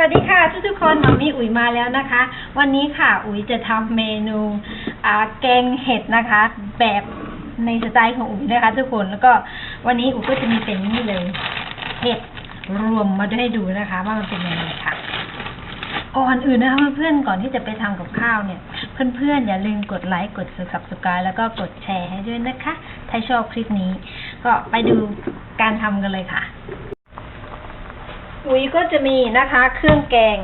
วัสดีค่ะทุกทุกๆคนมามีอุ๋ยมาแล้วนะคะ วันนี้ค่ะอุ๋ยจะทำเมนูอ่าแกงเห็ดนะคะ แบบในสไตล์ของอุ๋ยนะคะ ทุกคนแล้วก็วันนี้อุ๋ยก็จะมีเป็นนี่เลย เห็ดรวมมาด้วยให้ดูนะคะ ว่ามันเป็นยังไงค่ะ ก่อนอื่นนะคะเพื่อนๆก่อนที่จะไปทำกับข้าวเนี่ย เพื่อนๆอย่าลืมกดไลค์กด subscribe แล้วก็กดแชร์ให้ด้วยนะคะ ถ้าชอบคลิปนี้ ก็ไปดูการทำกันเลยค่ะ อุ๋ยก็จะมีนะคะ เครื่องแกง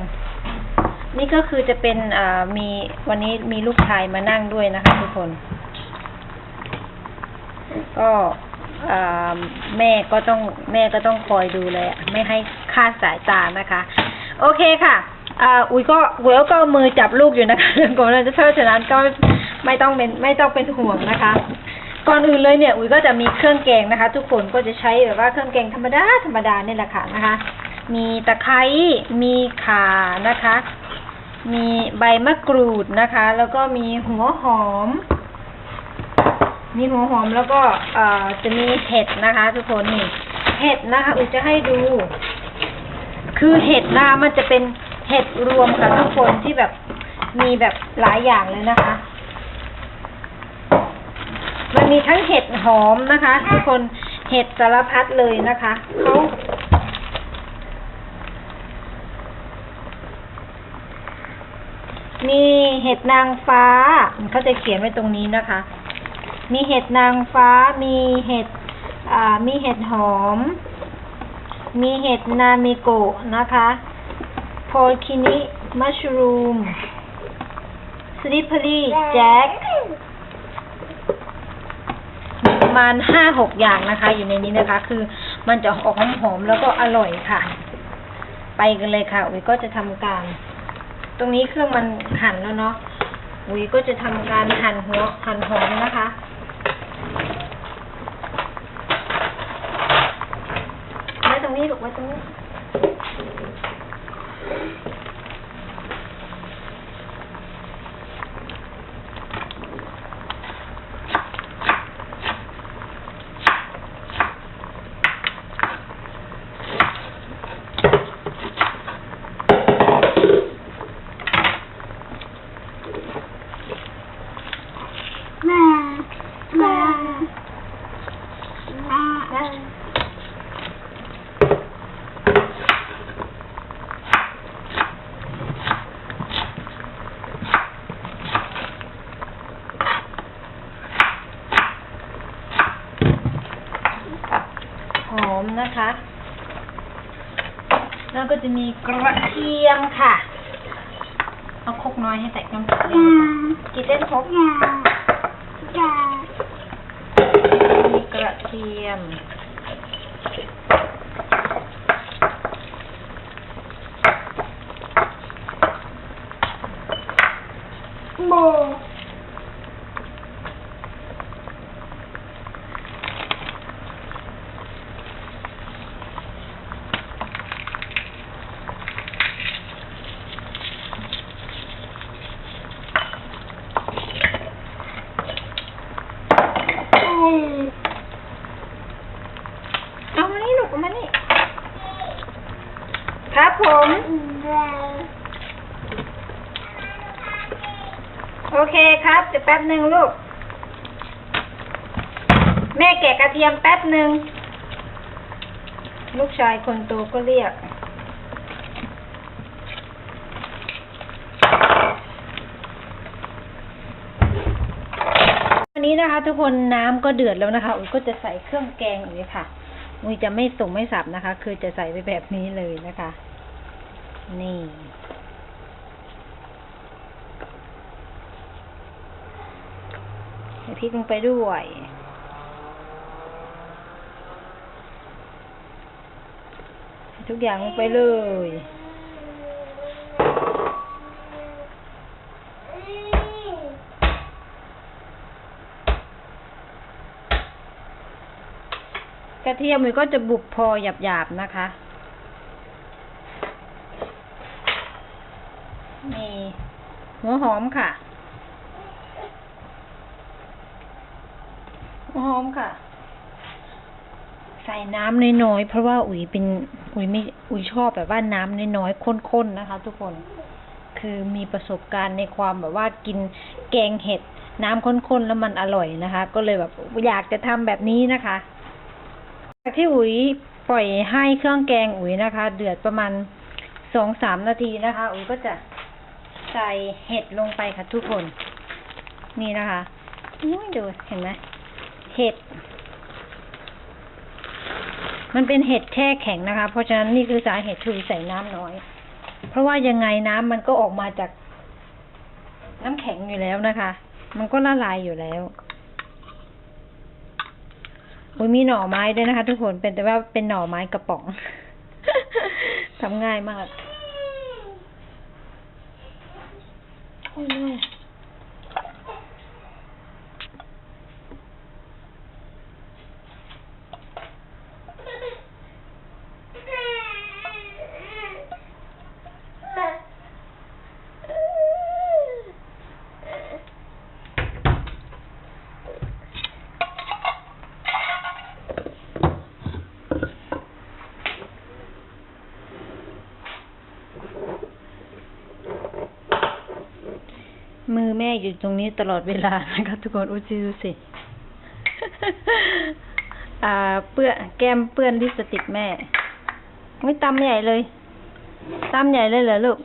นี่ก็คือจะเป็นอ่ามีวันนี้มีลูกชายมานั่งด้วยนะคะ ทุกคน ก็อ่าแม่ก็ต้องแม่ก็ต้องคอยดูแลไม่ให้คาดสายตานะคะ โอเคค่ะอ่าอุ๋ยก็อุ๋ยก็มือจับลูกอยู่นะคะก่อนเราจะเพราะฉะนั้นก็ไม่ต้องเป็นไม่ต้องเป็นห่วงนะคะ ก่อนอื่นเลยเนี่ย อุ๋ยก็จะมีเครื่องแกงนะคะ ทุกคนก็จะใช้แบบว่าเครื่องแกงธรรมดาธรรมดาเนี่ยแหละค่ะนะคะ มีตะไคร้มีข่านะคะ มีใบมะกรูดนะคะ แล้วก็มีหัวหอม มีหัวหอมแล้วก็เอ่อจะมีเห็ดนะคะ ทุกคนนี่เห็ดนะคะอุจะให้ดู คือเห็ดนะคะมันจะเป็นเห็ดรวมค่ะทุกคนที่แบบมีแบบหลายอย่างเลยนะคะมันมีทั้งเห็ดหอมนะคะ ทุกคนเห็ดสารพัดเลยนะคะเขา มีเห็ดนางฟ้า เขาจะเขียนไว้ตรงนี้นะคะ มีเห็ดนางฟ้า มีเห็ดมีเห็ดหอม มีเห็ดนามิโกะนะคะโพลคินิมัชรูมสลิปเปอรี่แจ็คประมาณห้าหกอย่างนะคะ อยู่ในนี้นะคะ คือมันจะออกหอมๆแล้วก็อร่อยค่ะ ไปกันเลยค่ะอุ๋ยก็จะทำการ ตรงนี้เครื่องมันหั่นแล้วเนาะอุ๋ยก็จะทำการหั่นหัวหั่นหอมนะคะ ไว้ตรงนี้ลูกไว้ตรงนี้ แม่แม่แม่ หอม นะคะ แล้วก็จะมีกระเทียมค่ะ เอาครกน้อยให้แตกน้ำตาลกี่เส้นครกแม่แม่มีกระเทียม โบ เอามานี่ลูกเอามานี่ ครับผม โอเคครับเดี๋ยว แป๊บหนึ่งลูก แม่แกะกระเทียมแป๊บหนึ่ง ลูกชายคนโตก็เรียก วันนี้นะคะ ทุกคนน้ำก็เดือดแล้วนะคะ อุ้ยก็จะใส่เครื่องแกงอย่างนี้ค่ะ อุ้ยจะไม่ส่งไม่สับนะคะ คือจะใส่ไปแบบนี้เลยนะคะ นี่ ใส่ พริกลงไปด้วย ทุกอย่างลงไปเลยกระเทียมมันก็จะบุบพอหยาบๆนะคะ นี่หัวหอมค่ะ หอมค่ะ ใส่น้ำน้อยๆเพราะว่าอุ๋ยเป็นอุ๋ยไม่อุ๋ยชอบแบบว่าน้ำน้อยๆข้นๆนะคะ ทุกคน คือมีประสบการณ์ในความแบบว่ากินแกงเห็ดน้ำข้นๆแล้วมันอร่อยนะคะ ก็เลยแบบอยากจะทำแบบนี้นะคะจากที่อุ๋ยปล่อยให้เครื่องแกงอุ๋ยนะคะ เดือดประมาณสองสามนาทีนะคะ อุ๋ยก็จะใส่เห็ดลงไปค่ะทุกคน นี่นะคะอุ้ยดูเห็นไหม เห็ด มันเป็นเห็ดแช่แข็งนะคะ เพราะฉะนั้นนี่คือสาเหตุที่อุ๋ยใส่น้ำน้อย เพราะว่ายังไงน้ำมันก็ออกมาจาก น้ำแข็งอยู่แล้วนะคะ มันก็ละลายอยู่แล้วอุ้ยมีหน่อไม้ด้วยนะคะ ทุกคนเป็นแต่ว่าเป็นหน่อไม้กระป๋องทำง่ายมากโอ้ย มือแม่อยู่ตรงนี้ตลอดเวลานะคะทุกคนอุ้ยดูสิอ่า เปื้อนแก้มเปื้อนลิปสติกแม่ไม่ตำใหญ่เลยตำใหญ่เลยเหรอลูก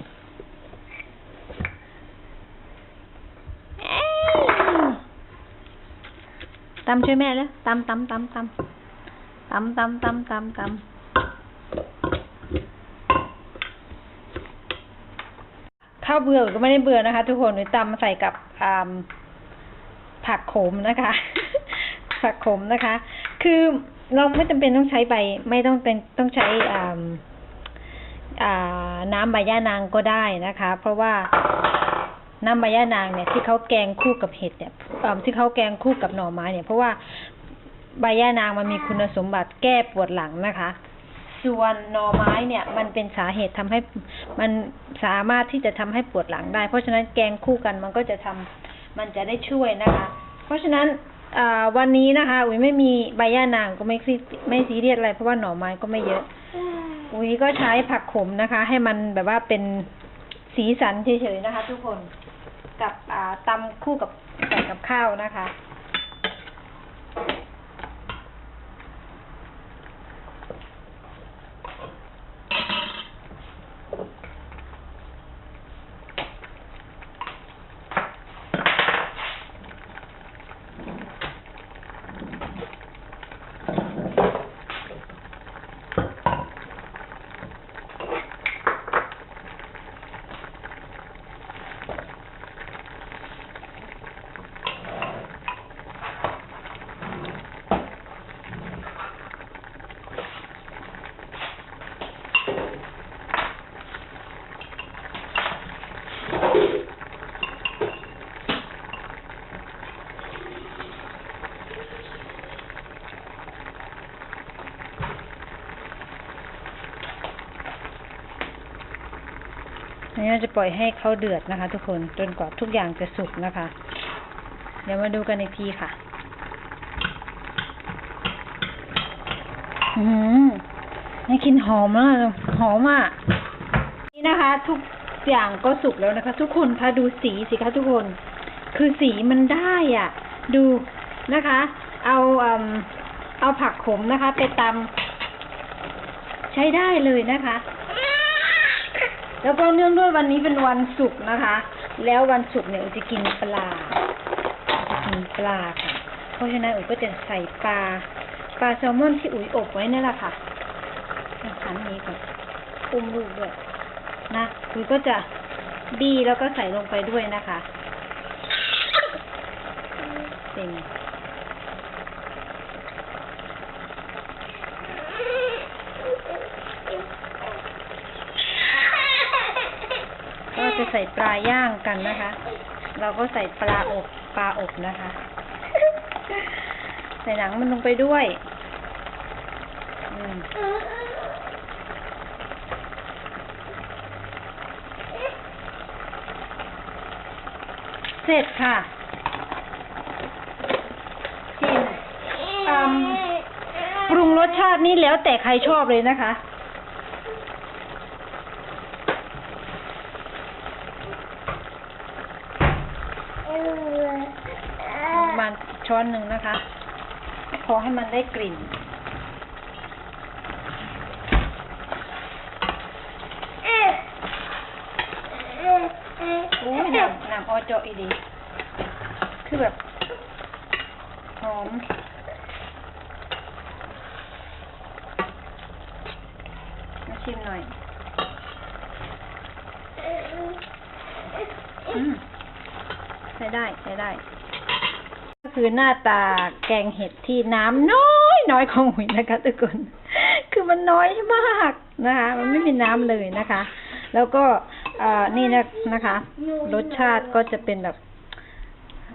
เอ้ยตำช่วยแม่แล้วตำตำตำตำตำตำตำตำตำข้าว เบื่อก็ไม่ได้เบื่อนะคะ ทุกคนหนูตำใส่กับผักโขมนะคะ ผักขมนะคะ คือเราไม่จำเป็นต้องใช้ใบ ไม่ต้องเป็นต้องใช้อ่าอ่าน้ำใบย่านางก็ได้นะคะ เพราะว่าน้ำใบย่านางเนี่ยที่เขาแกงคู่กับเห็ดเนี่ยที่เขาแกงคู่กับหน่อไม้เนี่ย เพราะว่าใบย่านางมันมีคุณสมบัติแก้ปวดหลังนะคะ ส่วนหน่อไม้เนี่ยมันเป็นสาเหตุทำให้มันสามารถที่จะทำให้ปวดหลังได้ เพราะฉะนั้นแกงคู่กันมันก็จะทำมันจะได้ช่วยนะคะ เพราะฉะนั้นวันนี้นะคะ อุ๋ยไม่มีใบย่านางก็ไม่ซีไม่ซีเรียสอะไรเพราะว่าหน่อไม้ก็ไม่เยอะ อุ๋ยก็ใช้ผักขมนะคะ ให้มันแบบว่าเป็นสีสันเฉยๆนะคะ ทุกคนกับอ่าตำคู่กับใส่กับข้าวนะคะ อั นนี้เราจะปล่อยให้เขาเดือดนะคะ ทุกคนจนกว่าทุกอย่างจะสุกนะคะ เดี๋ยวมาดูกันอีกทีค่ะ อืมนี่กลินหอมมากหอมอะนี่นะคะ ทุกอย่างก็สุกแล้วนะคะ ทุกคนคะดูสีสิคะทุกคน คือสีมันได้อะ ดูนะคะ เอาอืมเอาผักขมนะคะ ไปตำใช้ได้เลยนะคะ แล้วก็เนื่องด้วยวันนี้เป็นวันศุกร์นะคะ แล้ววันศุกร์เนี่ยอุยจะกินปลาจะกินปลาค่ะ เพราะฉะนั้นอุ๋ยก็จะใส่ปลา ปลาแซลมอนที่อุ๋ยอบไว้นั่นแหละค่ะขันนี้ก่อนอุ้มลูกด้วยนะอุ๋ยก็จะบี้แล้วก็ใส่ลงไปด้วยนะคะเป็นก็จะ ใส่ปลาย่างกันนะคะ เราก็ใส่ปลาอบปลาอบนะคะ ใส่หนังมันลงไปด้วยเสร็จค่ะชิมอืมปรุงรสชาตินี่แล้วแต่ใครชอบเลยนะคะ เออ ประมาณ ช้อนหนึ่งนะคะ พอให้มันได้กลิ่นเออเออเอออู้ยน้ำน้ำออโจอีดี คือแบบหอมมาชิมหน่อยอืมใช้ได้ใช้ได้ ก็คือหน้าตาแกงเห็ดที่น้ำน้อยน้อยของหุยนะคะทุกคน คือมันน้อยมากนะคะ มันไม่มีน้ำเลยนะคะ แล้วก็อ่านี่นะนะคะ รสชาติก็จะเป็นแบบ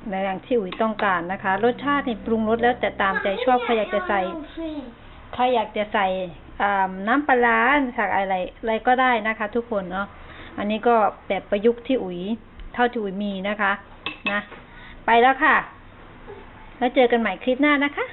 ในอย่างที่อุ๋ยต้องการนะคะ รสชาตินี่ปรุงรสแล้วแต่ตามใจชอบใครอยากจะใส่ถ้าอยากจะใส่อ่าน้ำปลาร้าอะไรอะไรก็ได้นะคะ ทุกคนเนาะอันนี้ก็แบบประยุกต์ที่อุ๋ย เท่าที่อุ๋ยมีนะคะ นะ ไปแล้วค่ะ แล้วเจอกันใหม่คลิปหน้านะคะ